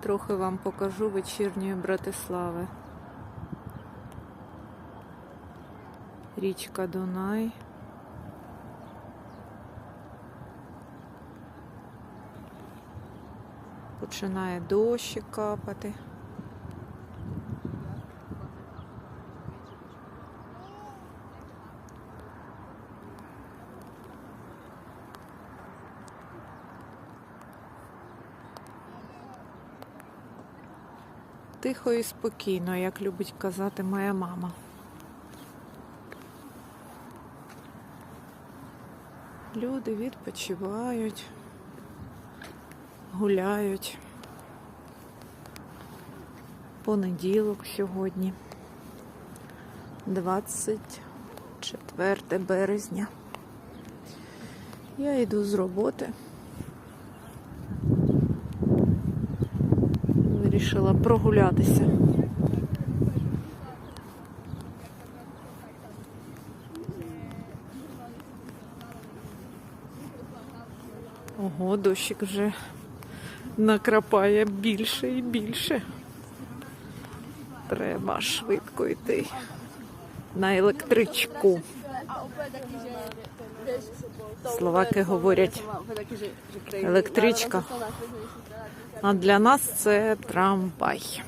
Трохи вам покажу вечірньої Братислави. Річка Дунай. Починає дощі капати. Тихо і спокійно, як любить казати моя мама. Люди відпочивають, гуляють. Понеділок сьогодні, 24 березня. Я йду з роботи. Вирішила прогулятися. Ого, дощик вже накрапає більше і більше. Треба швидко йти на електричку. Словаки говорять електричка. А для нас це трамвай.